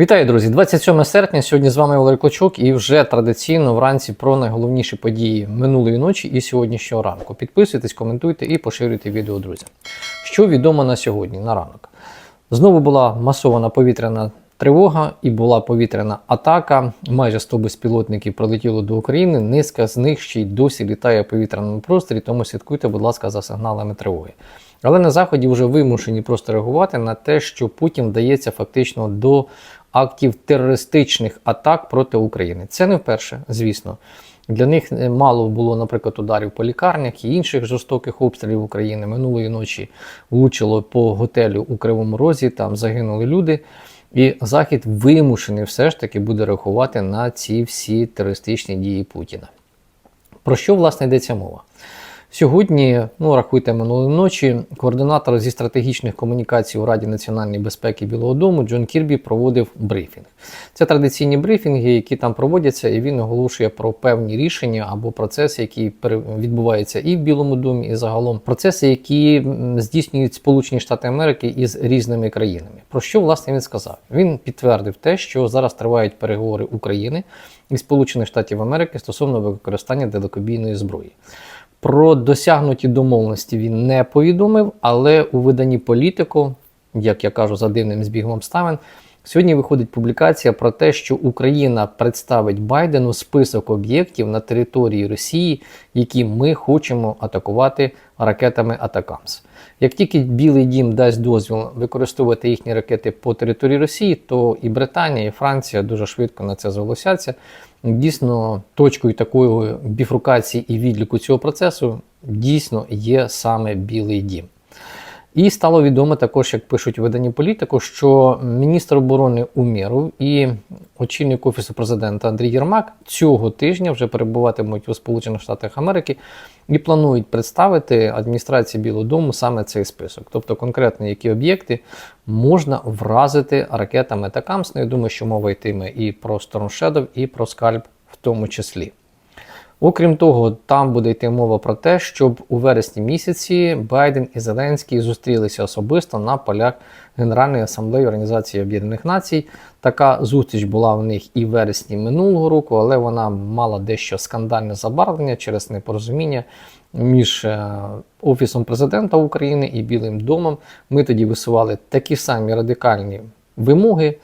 Вітаю, друзі! 27 серпня. Сьогодні з вами Олег Клочок і вже традиційно вранці про найголовніші події минулої ночі і сьогоднішнього ранку. Підписуйтесь, коментуйте і поширюйте відео, друзі. Що відомо на сьогодні, на ранок? Знову була масована повітряна тривога і була повітряна атака. Майже 100 безпілотників прилетіло до України. Низка з них ще й досі літає в повітряному просторі, тому слідкуйте, будь ласка, за сигналами тривоги. Але на заході вже вимушені просто реагувати на те, що Путін вдається фактично до актів терористичних атак проти України. Це не вперше, звісно. Для них мало було, наприклад, ударів по лікарнях і інших жорстоких обстрілів України. Минулої ночі влучило по готелю у Кривому Розі, там загинули люди. І Захід вимушений все ж таки буде реагувати на ці всі терористичні дії Путіна. Про що власне йдеться мова? Сьогодні, ну рахуйте минулої ночі, координатор зі стратегічних комунікацій у Раді національної безпеки Білого Дому Джон Кірбі проводив брифінг. Це традиційні брифінги, які там проводяться, і він оголошує про певні рішення або процеси, які відбуваються і в Білому домі, і загалом процеси, які здійснюють Сполучені Штати Америки із різними країнами. Про що власне він сказав? Він підтвердив те, що зараз тривають переговори України і Сполучених Штатів Америки стосовно використання далекобійної зброї. Про досягнуті домовленості він не повідомив, але у виданні політику, як я кажу, за дивним збігом обставин, сьогодні виходить публікація про те, що Україна представить Байдену список об'єктів на території Росії, які ми хочемо атакувати ракетами Атакамс. Як тільки Білий Дім дасть дозвіл використовувати їхні ракети по території Росії, то і Британія, і Франція дуже швидко на це зголосяться. Дійсно, точкою такої біфрукації і відліку цього процесу дійсно є саме Білий Дім. І стало відомо також, як пишуть видані політику, що міністр оборони Умєров і очільник офісу президента Андрій Єрмак цього тижня вже перебуватимуть у Сполучених Штатах Америки і планують представити адміністрації Білого Дому саме цей список, тобто конкретно які об'єкти можна вразити ракетами Такамс. Ну, Я думаю, що мова йтиме і про Storm Shadow, і про скальп в тому числі. Окрім того, там буде йти мова про те, щоб у вересні місяці Байден і Зеленський зустрілися особисто на полях Генеральної асамблеї Організації Об'єднаних Націй. Така зустріч була в них і в вересні минулого року, але вона мала дещо скандальне забарвлення через непорозуміння між е, Офісом президента України і Білим домом. Ми тоді висували такі самі радикальні вимоги,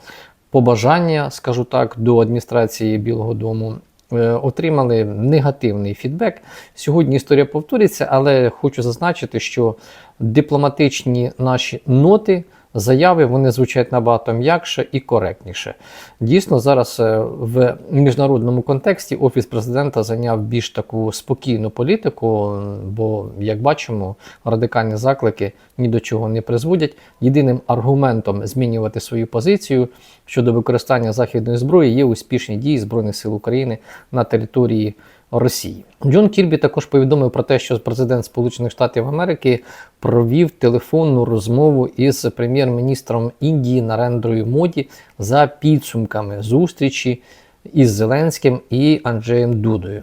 побажання, скажу так, до адміністрації Білого Дому. Е, отримали негативний фідбек. Сьогодні історія повториться, але хочу зазначити, що дипломатичні наші ноти заяви вони звучать набагато м'якше і коректніше. Дійсно, зараз е, в міжнародному контексті Офіс президента зайняв більш таку спокійну політику, бо, як бачимо, радикальні заклики ні до чого не призводять. Єдиним аргументом змінювати свою позицію щодо використання західної зброї є успішні дії Збройних сил України на території. Росії. Джон Кірбі також повідомив про те, що президент Сполучених Штатів Америки провів телефонну розмову із прем'єр-міністром Індії Нарендрою Моді за підсумками зустрічі із Зеленським і Анджеєм Дудою.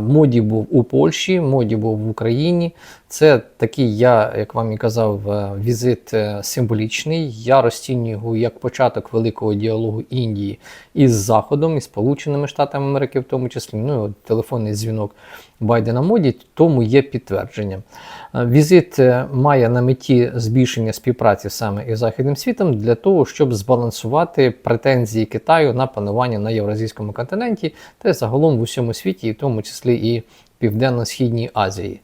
Моді був у Польщі, моді був в Україні. Це такий, я, як вам і казав, е, візит е, символічний. Я розцінюю його як початок великого діалогу Індії із Заходом, із Сполученими Штатами Америки, в тому числі. Ну, от телефонний дзвінок Байдена Моді, тому є підтвердженням. Е, візит має на меті збільшення співпраці саме із Західним світом для того, щоб збалансувати претензії Китаю на панування на євразійському континенті та загалом в усьому світі, і в тому числі і Південно-Східній Азії.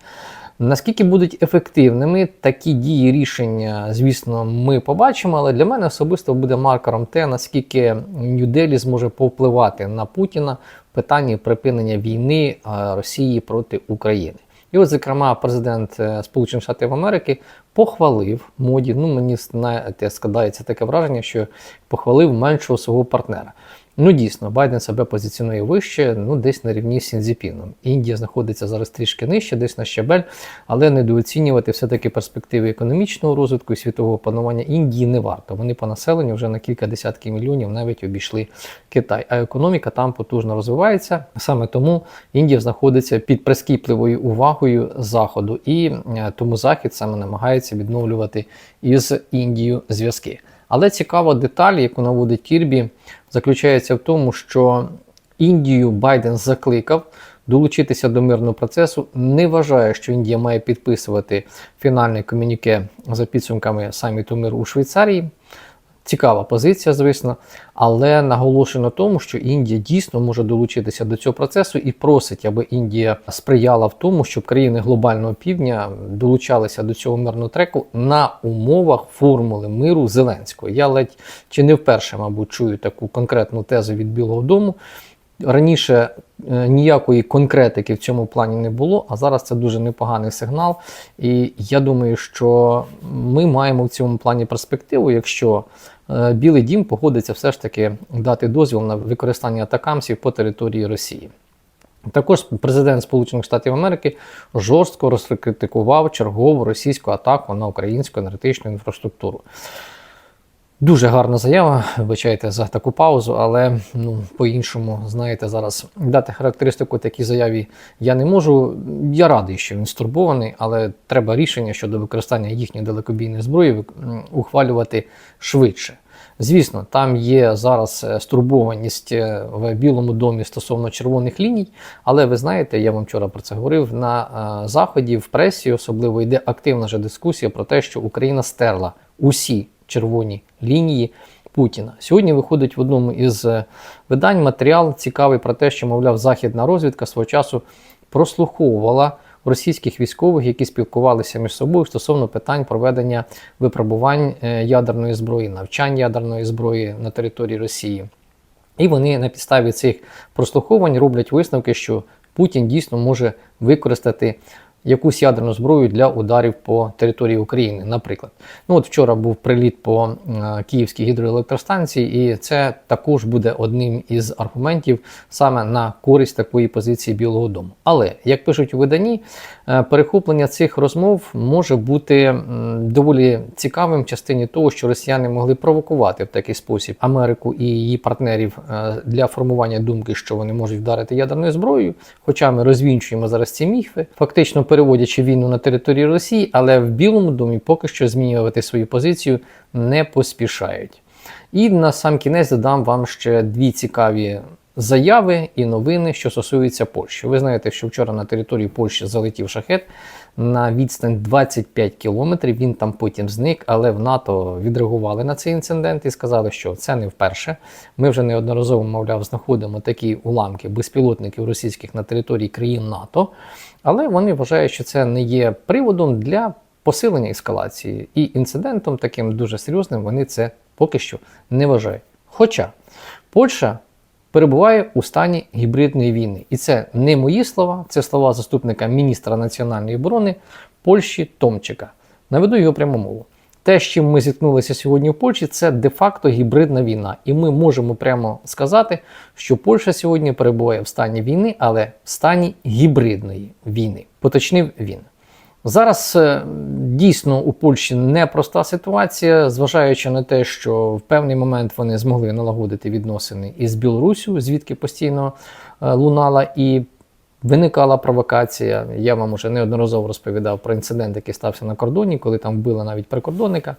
Наскільки будуть ефективними такі дії рішення, звісно, ми побачимо, але для мене особисто буде маркером те, наскільки Нью-Делі зможе повпливати на Путіна в питанні припинення війни Росії проти України. І от, зокрема, президент е, Сполучених Штатів Америки похвалив моді. Ну, мені складається таке враження, що похвалив меншого свого партнера. Ну, дійсно, Байден себе позиціонує вище, ну десь на рівні з Сінзіпіном. Індія знаходиться зараз трішки нижче, десь на щабель, але недооцінювати все-таки перспективи економічного розвитку і світового панування Індії не варто. Вони по населенню вже на кілька десятків мільйонів навіть обійшли Китай. А економіка там потужно розвивається. Саме тому Індія знаходиться під прискіпливою увагою Заходу, і е, тому Захід саме намагається відновлювати із Індією зв'язки. Але цікава деталь, яку наводить Кірбі, заключається в тому, що Індію Байден закликав долучитися до мирного процесу. Не вважає, що Індія має підписувати фінальне комюніке за підсумками саміту миру у Швейцарії. Цікава позиція, звісно, але наголошено на тому, що Індія дійсно може долучитися до цього процесу і просить, аби Індія сприяла в тому, щоб країни глобального півдня долучалися до цього мирного треку на умовах формули миру Зеленського. Я ледь чи не вперше, мабуть, чую таку конкретну тезу від Білого Дому. Раніше е, ніякої конкретики в цьому плані не було, а зараз це дуже непоганий сигнал. І я думаю, що ми маємо в цьому плані перспективу, якщо е, Білий Дім погодиться все ж таки дати дозвіл на використання атакамсів по території Росії. Також президент Сполучених Штатів Америки жорстко розкритикував чергову російську атаку на українську енергетичну інфраструктуру. Дуже гарна заява, вибачайте за таку паузу, але ну, по-іншому, знаєте, зараз дати характеристику такій заяві я не можу. Я радий, що він стурбований, але треба рішення щодо використання їхньої далекобійної зброї ухвалювати швидше. Звісно, там є зараз е, стурбованість е, в Білому домі стосовно червоних ліній, але ви знаєте, я вам вчора про це говорив. На е, заході в пресі особливо йде активна вже дискусія про те, що Україна стерла усі червоні лінії Путіна. Сьогодні виходить в одному із е, видань матеріал цікавий про те, що, мовляв, західна розвідка свого часу прослуховувала російських військових, які спілкувалися між собою стосовно питань проведення випробувань е, ядерної зброї, навчань ядерної зброї на території Росії. І вони на підставі цих прослуховувань роблять висновки, що Путін дійсно може використати якусь ядерну зброю для ударів по території України, наприклад. Ну от вчора був приліт по е, Київській гідроелектростанції, і це також буде одним із аргументів саме на користь такої позиції Білого Дому. Але як пишуть у виданні, е, перехоплення цих розмов може бути доволі цікавим в частині того, що росіяни могли провокувати в такий спосіб Америку і її партнерів е, для формування думки, що вони можуть вдарити ядерною зброєю. Хоча ми розвінчуємо зараз ці міфи, фактично переводячи війну на території Росії, але в Білому домі поки що змінювати свою позицію не поспішають. І на сам кінець додам вам ще дві цікаві заяви і новини, що стосуються Польщі. Ви знаєте, що вчора на території Польщі залетів шахет на відстань 25 кілометрів. Він там потім зник, але в НАТО відреагували на цей інцидент і сказали, що це не вперше. Ми вже неодноразово, мовляв, знаходимо такі уламки безпілотників російських на території країн НАТО, але вони вважають, що це не є приводом для посилення ескалації. І інцидентом таким дуже серйозним вони це поки що не вважають. Хоча Польща перебуває у стані гібридної війни. І це не мої слова, це слова заступника міністра національної оборони Польщі Томчика. Наведу його пряму мову. Те, з чим ми зіткнулися сьогодні в Польщі, це де-факто гібридна війна. І ми можемо прямо сказати, що Польща сьогодні перебуває в стані війни, але в стані гібридної війни. Поточнив він. Зараз е, дійсно у Польщі непроста ситуація, зважаючи на те, що в певний момент вони змогли налагодити відносини із Білорусю, звідки постійно е, лунала і виникала провокація. Я вам уже неодноразово розповідав про інцидент, який стався на кордоні, коли там вбили навіть прикордонника.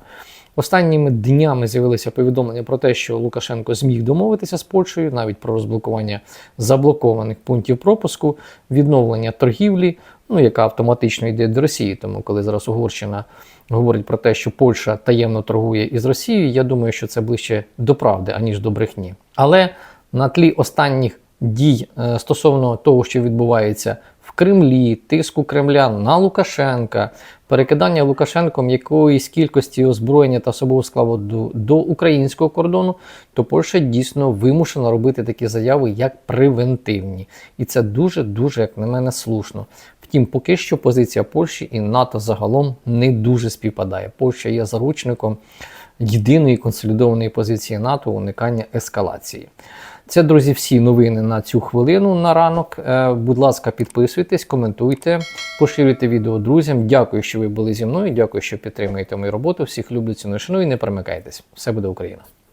Останніми днями з'явилися повідомлення про те, що Лукашенко зміг домовитися з Польщею, навіть про розблокування заблокованих пунктів пропуску, відновлення торгівлі, ну яка автоматично йде до Росії. Тому коли зараз Угорщина говорить про те, що Польща таємно торгує із Росією, я думаю, що це ближче до правди, аніж до брехні. Але на тлі останніх дій е, стосовно того, що відбувається в Кремлі, тиску Кремля на Лукашенка, перекидання Лукашенком якоїсь кількості озброєння та особового складу до, українського кордону, то Польща дійсно вимушена робити такі заяви як превентивні. І це дуже дуже, як на мене, слушно. Втім, поки що позиція Польщі і НАТО загалом не дуже співпадає. Польща є заручником єдиної консолідованої позиції НАТО уникання ескалації. Це, друзі, всі новини на цю хвилину на ранок. Е, Будь ласка, підписуйтесь, коментуйте, поширюйте відео друзям. Дякую, що ви були зі мною. Дякую, що підтримуєте мою роботу. Всіх люблю, ціную, шаную і не перемикайтесь. Все буде Україна!